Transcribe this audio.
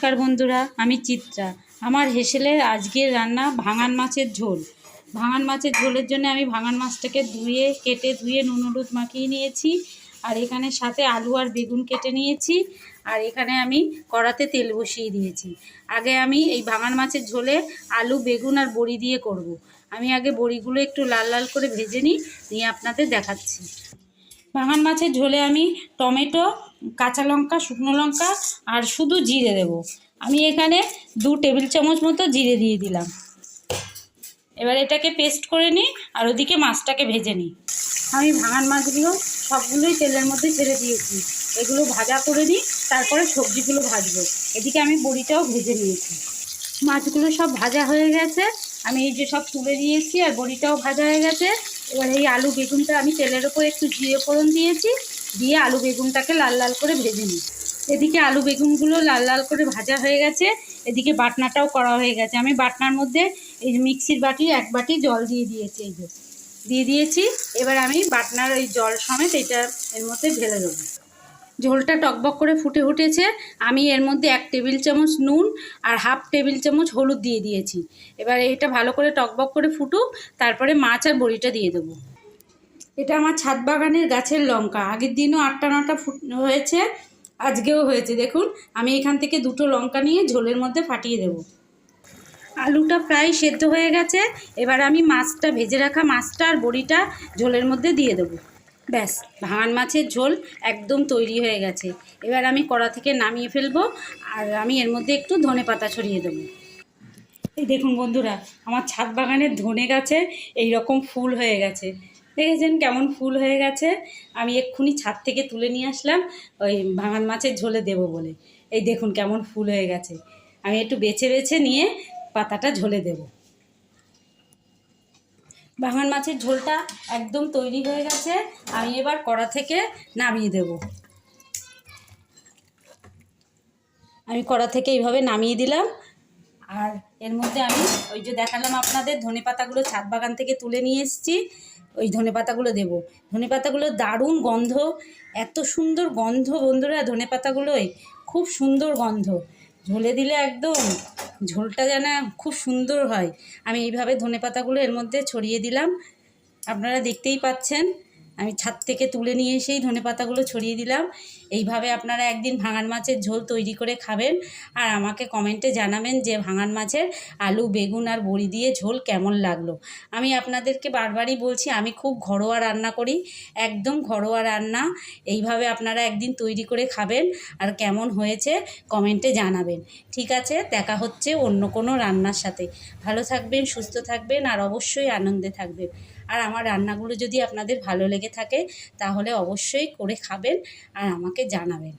নমস্কার বন্ধুরা, আমি চিত্রা। আমার হেসেলের আজকের রান্না ভাঙান মাছের ঝোল। ভাঙান মাছের ঝোলের জন্য আমি ভাঙান মাছটাকে ধুয়ে, কেটে ধুয়ে নুন হলুদ মাখিয়ে নিয়েছি। আর এখানে সাথে আলু আর বেগুন কেটে নিয়েছি। আর এখানে আমি কড়াতে তেল বসিয়ে দিয়েছি। আগে আমি এই ভাঙান মাছের ঝোলে আলু, বেগুন আর বড়ি দিয়ে করব। আমি আগে বড়িগুলো একটু লাল লাল করে ভেজে নিই, নিয়ে আপনাদের দেখাচ্ছি। ভাঙান মাছের ঝোলে আমি টমেটো কাঁচা লঙ্কা, শুকনো লঙ্কা আর শুধু জিরে দেব। আমি এখানে দু টেবিল চামচ মতো জিরে দিয়ে দিলাম। এবার এটাকে পেস্ট করে নিই আর ওদিকে মাছটাকে ভেজে নিই আমি ভাঙান মাছগুলো সবগুলোই তেলের মধ্যে ছেড়ে দিয়েছি। এগুলো ভাজা করে নিই তারপরে সবজিগুলো ভাজবো। এদিকে আমি বড়িটাও ভেজে নিয়েছি। মাছগুলো সব ভাজা হয়ে গেছে। আমি এই যে সব তুলে দিয়েছি আর বড়িটাও ভাজা হয়ে গেছে। এবার এই আলু বেগুনটা আমি তেলের ওপর একটু জিরে ফোড়ন দিয়েছি। দিয়ে আলু বেগুনটাকে লাল লাল করে ভেজে নিই। এদিকে আলু বেগুনগুলো লাল লাল করে ভাজা হয়ে গেছে। এদিকে বাটনাটাও করা হয়ে গেছে। আমি বাটনার মধ্যে এই মিক্সির বাটি, এক বাটি জল দিয়ে দিয়েছি এই যে। দিয়ে দিয়েছি। এবার আমি বাটনার ওই জল সমেত এটা এর মধ্যে ঢেলে দেবো। ঝোলটা টকবক করে ফুটে উঠেছে। আমি এর মধ্যে এক টেবিল চামচ নুন আর হাফ টেবিল চামচ হলুদ দিয়ে দিয়েছি। এবার এটা ভালো করে টকবক করে ফুটুক, তারপরে মাছ আর বড়িটা দিয়ে দেবো। এটা আমার ছাদ বাগানের গাছের লঙ্কা। আগের দিনও আটটা, নটা ফুট হয়েছে, আজকেও হয়েছে। দেখুন, আমি এখান থেকে দুটো লঙ্কা নিয়ে ঝোলের মধ্যে ফাটিয়ে দেব। আলুটা প্রায় সেদ্ধ হয়ে গেছে, এবার আমি মাছটা, ভেজে রাখা মাছটা আর বড়িটা ঝোলের মধ্যে দিয়ে দেবো। ব্যাস, ভাঙান মাছের ঝোল একদম তৈরি হয়ে গেছে। এবার আমি কড়া থেকে নামিয়ে ফেলব, আর আমি এর মধ্যে একটু ধনে পাতা ছড়িয়ে দেবো। এই দেখুন বন্ধুরা, আমার ছাদ বাগানের ধনে গাছে এই রকম ফুল হয়ে গেছে। দেখেছেন কেমন ফুল হয়ে গেছে। আমি এক্ষুনি ছাদ থেকে তুলে নিয়ে আসলাম, ওই ভাঙান মাছের ঝোলে দেবো বলে। এই দেখুন কেমন ফুল হয়ে গেছে। আমি একটু বেছে বেছে নিয়ে পাতাটা ঝোলে দেবো। ভাঙান মাছের ঝোলটা একদম তৈরি হয়ে গেছে। আমি এবার কড়া থেকে নামিয়ে দেব। আমি কড়া থেকে এইভাবে নামিয়ে দিলাম। আর এর মধ্যে আমি ওই যে দেখালাম আপনাদের, ধনে পাতাগুলো ছাদ বাগান থেকে তুলে নিয়ে এসেছি। ওই ধনে পাতাগুলো দেবো। ধনে পাতাগুলো দারুণ গন্ধ, এত সুন্দর গন্ধ বন্ধুরা, ধনে পাতাগুলোই। খুব সুন্দর গন্ধ। ঝোলে দিলে একদম ঝোলটা যেন খুব সুন্দর হয়। আমি এইভাবে ধনে পাতাগুলো এর মধ্যে ছড়িয়ে দিলাম। আপনারা দেখতেই পাচ্ছেন, আমি ছাদ থেকে তুলে নিয়ে এসেই ধনে পাতাগুলো ছড়িয়ে দিলাম। এইভাবে আপনারা একদিন ভাঙান মাছের ঝোল তৈরি করে খাবেন আর আমাকে কমেন্টে জানাবেন যে ভাঙান মাছের আলু, বেগুন আর বড়ি দিয়ে ঝোল কেমন লাগল। আমি আপনাদেরকে বারবারই বলছি, আমি খুব ঘরোয়া রান্না করি, একদম ঘরোয়া রান্না। এইভাবে আপনারা একদিন তৈরি করে খাবেন আর কেমন হয়েছে কমেন্টে জানাবেন। ঠিক আছে, দেখা হচ্ছে অন্য কোনো রান্নার সাথে। ভালো থাকবেন, সুস্থ থাকবেন আর অবশ্যই আনন্দে থাকবেন। আর আমার রান্নাগুলো যদি আপনাদের ভালো লেগে থাকে, তাহলে অবশ্যই করে খাবেন আর আমাকে জানাবেন